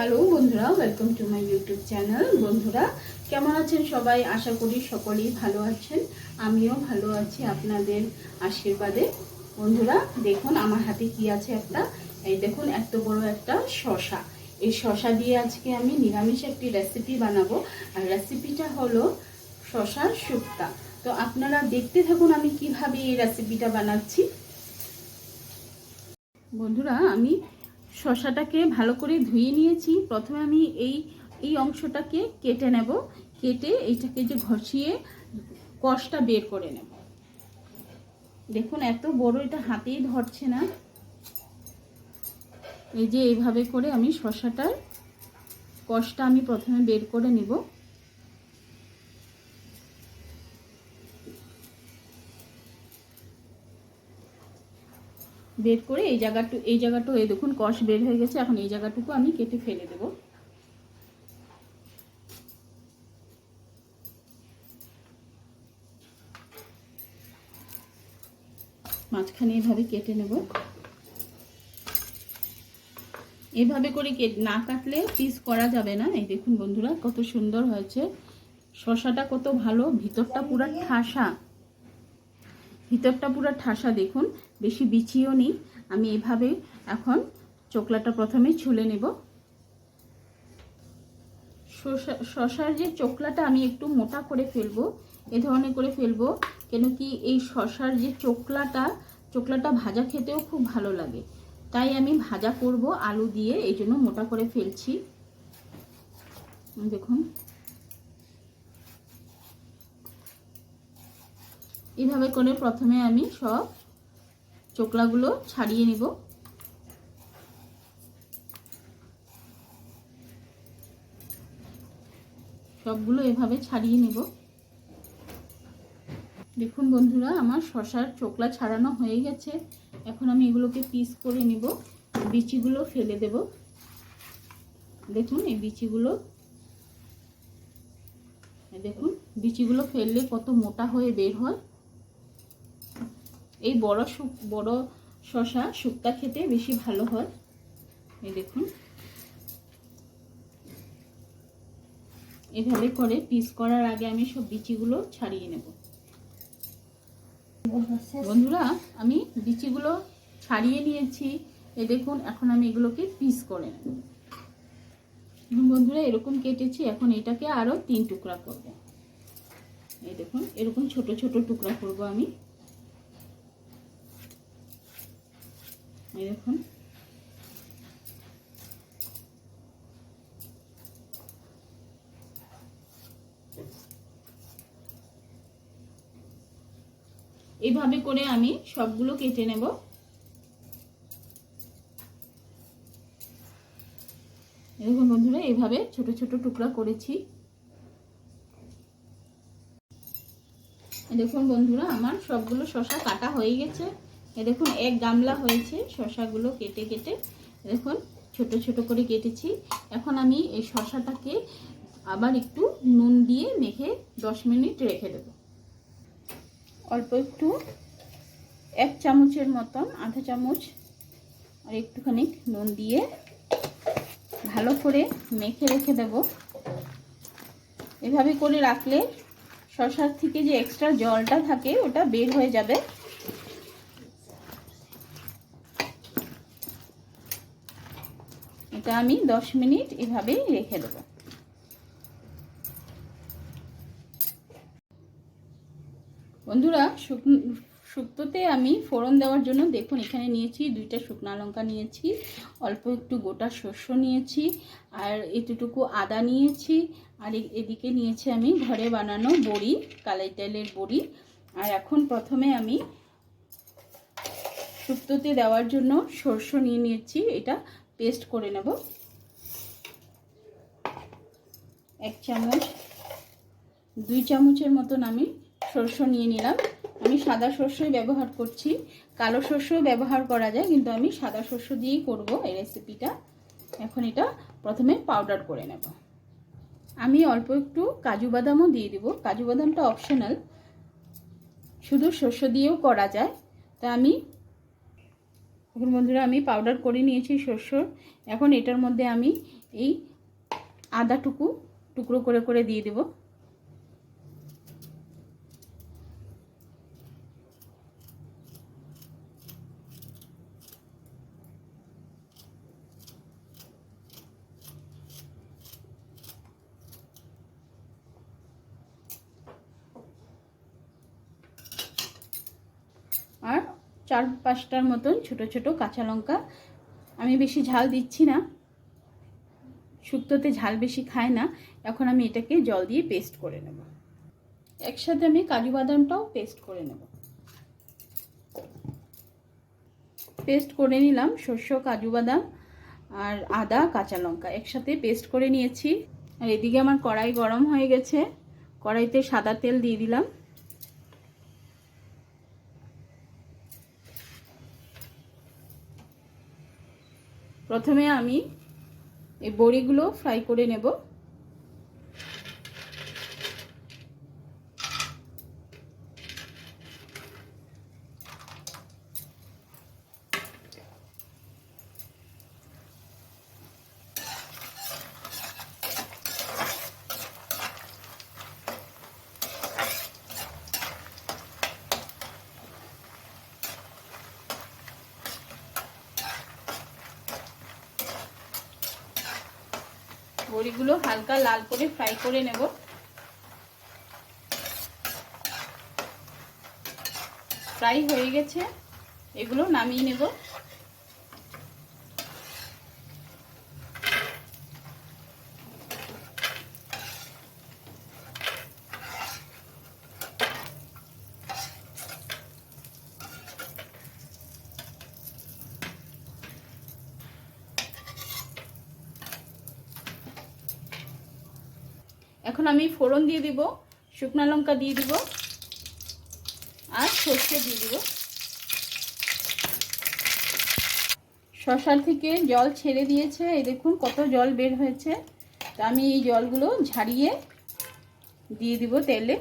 Hello বন্ধুরা welcome to my YouTube channel বন্ধুরা, কেমন আছেন সবাই? আশা করি সকলেই ভালো আছেন। আমিও ভালো আছি আপনাদের আশীর্বাদে। বন্ধুরা, দেখুন আমার হাতে কি আছে একটা। এই দেখুন, এত বড় একটা শশা এই শশা দিয়ে আজকে আমি নিরামিষ একটি রেসিপি বানাবো। আর রেসিপিটা হলো শশার শুক্তা। তো আপনারা দেখতে থাকুন আমি কীভাবে এই রেসিপিটা বানাচ্ছি। বন্ধুরা, আমি শশাটাকে ভালো করে ধুয়ে নিয়েছি। প্রথমে আমি এই এই অংশটাকে কেটে নেব। কেটে এইটাকে যে ঘষিয়ে কষটা বের করে নেব। দেখুন, এত বড় এটা হাতেই ধরছে না। এই যে এইভাবে করে আমি শশাটার কষটা আমি প্রথমে বের করে নিব। বের করে এই জায়গাটু এই জায়গাটু এই দেখুন, কষ বের হয়ে গেছে। এখন এই জায়গাটুকু আমি কেটে ফেলে দেব। মাঝখানে এভাবে কেটে নেব। এভাবে করে না কাটলে পিস করা যাবে না। এই দেখুন বন্ধুরা, কত সুন্দর হয়েছে। শশাটা কত ভালো, ভিতরটা পুরো ঠাসা। ভিতরটা পুরো ঠাসা দেখুন, বেশি বিচিও নেই। আমি এভাবে এখন চোকলাটা প্রথমে ছুলে নেব। শশার যে চোকলাটা আমি একটু মোটা করে ফেলব, এ ধরনের করে ফেলব, কেন কি এই শশার যে চোকলাটা চোকলাটা ভাজা খেতেও খুব ভালো লাগে। তাই আমি ভাজা করব আলু দিয়ে, এই জন্য মোটা করে ফেলছি। দেখুন। এইভাবে করে প্রথমে আমি সব চোকলাগুলো ছাড়িয়ে নিব। সবগুলো এভাবে ছাড়িয়ে নেব। দেখুন বন্ধুরা, আমার শশার চোকলা ছাড়ানো হয়ে গেছে। এখন আমি এগুলোকে পিস করে নিব। বিচিগুলো ফেলে দেব। দেখুন এই বিচিগুলো। দেখুন, বিচিগুলো ফেললে কত মোটা হয়ে বের হয়। এই বড় বড় শশা শুক্তা খেতে বেশি ভালো হয়। এই দেখুন। এভাবে করে পিস করার আগে আমি সব বিচিগুলো ছাড়িয়ে নেব। বন্ধুরা, আমি বিচিগুলো ছাড়িয়ে নিয়েছি। এ দেখুন, এখন আমি এগুলোকে পিস করে নেব। বন্ধুরা, এরকম কেটেছি, এখন এটাকে আরও তিন টুকরা করব। এই দেখুন, এরকম ছোট ছোট টুকরা করব আমি। এই দেখুন। এইভাবে করে আমি সবগুলো কেটে নেব। দেখুন বন্ধুরা এইভাবে ছোট ছোট টুকরা করেছি। দেখুন বন্ধুরা, আমার সবগুলো শশা কাটা হয়ে গেছে। এ দেখুন, এক গামলা হয়েছে শশাগুলো কেটে কেটে দেখুন, ছোট ছোট করে কেটেছি। এখন আমি এই শশাটাকে আবার একটু নুন দিয়ে মেখে দশ মিনিট রেখে দেব। অল্প একটু, এক চামচের মতন, আধা চামচ, আর একটুখানি নুন দিয়ে ভালো করে মেখে রেখে দেব। এভাবে করে রাখলে শশার থেকে যে এক্সট্রা জলটা থাকে, ওটা বের হয়ে যাবে। এটা আমি দশ মিনিট এভাবেই রেখে দেব। বন্ধুরা শুক্তোতে আমি ফোড়ন দেওয়ার জন্য দেখুন, এখানে নিয়েছি দুইটা শুকনো লঙ্কা নিয়েছি, অল্প একটু গোটা শস্য নিয়েছি, আর এতটুকু আদা নিয়েছি, আর এদিকে নিয়েছি আমি ঘরে বানানো বড়ি, কালাই তেলের বড়ি। আর এখন প্রথমে আমি শুক্তোতে দেওয়ার জন্য সর্ষ নিয়ে নিয়েছি, এটা পেস্ট করে নেব। এক চামচ, দুই চামচের মতন আমি সর্ষ নিয়ে নিলাম। আমি সাদা শস্যই ব্যবহার করছি। কালো শস্যও ব্যবহার করা যায়, কিন্তু আমি সাদা শস্য দিয়েই করব এই রেসিপিটা এখন এটা প্রথমে পাউডার করে নেব। আমি অল্প একটু কাজু বাদামও দিয়ে দিব। কাজু বাদামটা অপশনাল শুধু শস্য দিয়েও করা যায়। তা আমি এখন বন্ধুরা আমি পাউডার করে নিয়েছি শস্য। এখন এটার মধ্যে আমি এই আদাটুকু টুকরো করে করে দিয়ে দেব আর চার পাঁচটার মতন ছোট ছোট কাঁচা লঙ্কা। আমি বেশি ঝাল দিচ্ছি না। শুক্তোতে ঝাল বেশি খায় না। এখন আমি এটাকে জল দিয়ে পেস্ট করে নেব। একসাথে আমি কাজু বাদামটাও পেস্ট করে নেব। পেস্ট করে নিলাম শস্য কাজু বাদাম আর আদা, কাঁচা লঙ্কা। একসাথে পেস্ট করে নিয়েছি। আর এদিকে আমার কড়াই গরম হয়ে গেছে। কড়াইতে সাদা তেল দিয়ে দিলাম। প্রথমে আমি এই বড়িগুলো ফ্রাই করে নেব। বড়িগুলো হালকা লাল করে ফ্রাই করে নেব। ফ্রাই হয়ে গেছে। এগুলো নামিয়ে নেব। এখন আমি ফোড়ন দিয়ে দিব, শুকনো লঙ্কা দিয়ে দিব, আর সর্ষে দিয়ে দিব। শশার থেকে জল ছেড়ে দিয়েছে, এই দেখুন কত জল বের হয়েছে। তা আমি এই জলগুলো ঝাড়িয়ে দিয়ে দিব তেলে।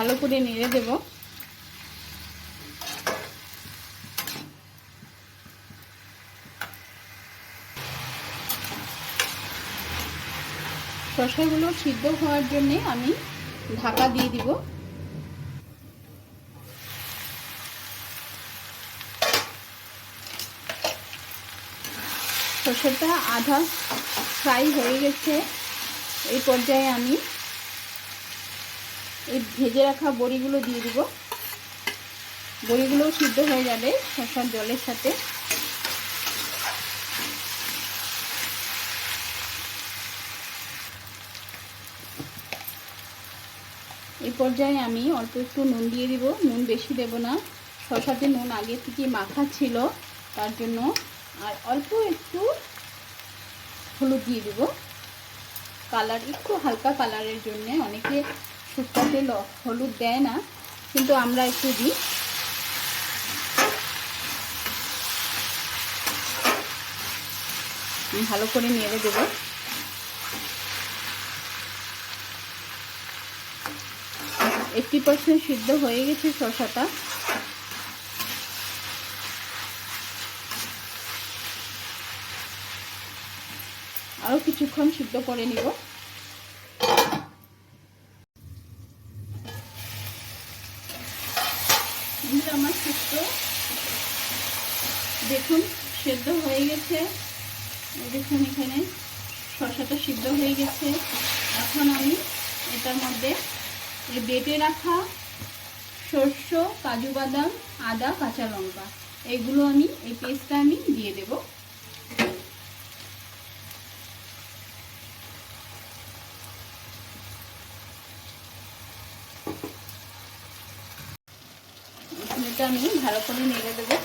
ভালো করে নেড়ে দেব। শসাগুলো সিদ্ধ হওয়ার জন্যে আমি ঢাকা দিয়ে দিব। শসাটা আধা ফ্রাই হয়ে গেছে। এই পর্যায়ে আমি এই ভেজে রাখা বড়িগুলো দিয়ে দিব। বড়িগুলো সিদ্ধ হয়ে যাবে শসার জলের সাথে। এই পর্যায়ে আমি অল্প একটু নুন দিয়ে দিব। নুন বেশি দেব না। শসাতে নুন আগে থেকে মাখা ছিল, তার জন্য আর অল্প একটু হলুদ দিয়ে দিব। কালার একটু হালকা কালারের জন্য, অনেকে শুক্তাতে হলুদ দেয় না, কিন্তু আমরা একটু দিই। ভালো করে নেড়ে দেব। এইটটি পার্সেন্ট সিদ্ধ হয়ে গেছে শশাটা আরও কিছুক্ষণ সিদ্ধ করে নিব আমার শুক্তো দেখুন সেদ্ধ হয়ে গেছে দেখুন এখানে শসাটা সিদ্ধ হয়ে গেছে। এখন আমি এটার মধ্যে বেটে রাখা সর্ষ, কাজু বাদাম, আদা, কাঁচা লঙ্কা। এগুলো আমি, এই পেস্টটা আমি দিয়ে দেব। আমি ভালো করে নেড়ে দেবো।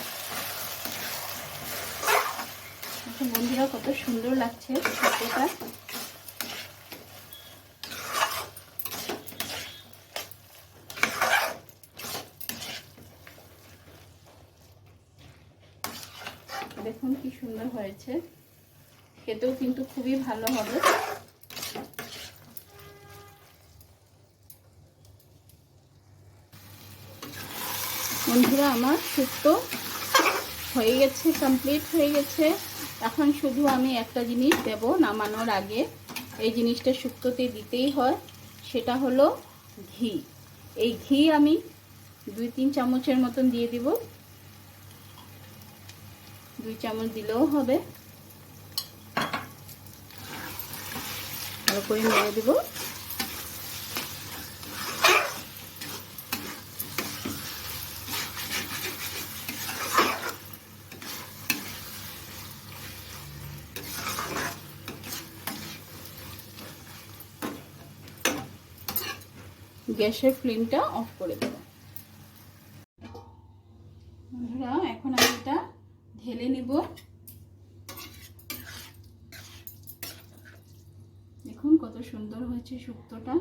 দেখুন বন্ধুরা কত সুন্দর লাগছে শুক্তোটা দেখুন কি সুন্দর হয়েছে। খেতেও কিন্তু খুবই ভালো হবে। বন্ধুরা, আমার শুক্তো হয়ে গেছে কমপ্লিট হয়ে গেছে। এখন শুধু আমি একটা জিনিস দেব নামানোর আগে। এই জিনিসটা শুক্তোতে দিতেই হয়, সেটা হলো ঘি। এই ঘি আমি দুই তিন চামচের মতন দিয়ে দিব। দুই চামচ দিলেও হবে। ভালো করে মেরে দেবো। গ্যাসের ফ্লেমটা অফ করে দেবো। বন্ধুরা, এখন আমি এটা ঢেলে নিব। দেখুন কত সুন্দর হয়েছে শুক্তোটা।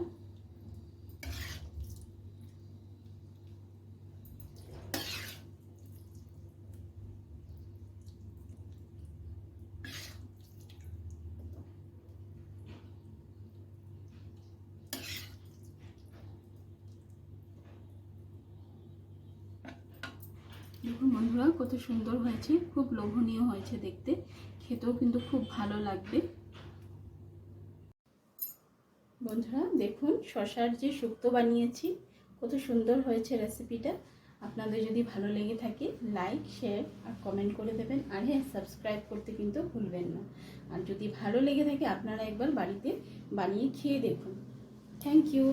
দেখুন বন্ধুরা, কত সুন্দর হয়েছে, খুব লোভনীয় হয়েছে দেখতে। খেতেও কিন্তু খুব ভালো লাগবে। বন্ধুরা, দেখুন, শশার যে শুক্তো বানিয়েছি, কত সুন্দর হয়েছে রেসিপিটা আপনাদের যদি ভালো লেগে থাকে লাইক শেয়ার আর কমেন্ট করে দেবেন। আর হ্যাঁ সাবস্ক্রাইব করতে কিন্তু ভুলবেন না। আর যদি ভালো লেগে থাকে, আপনারা একবার বাড়িতে বানিয়ে খেয়ে দেখুন। Thank you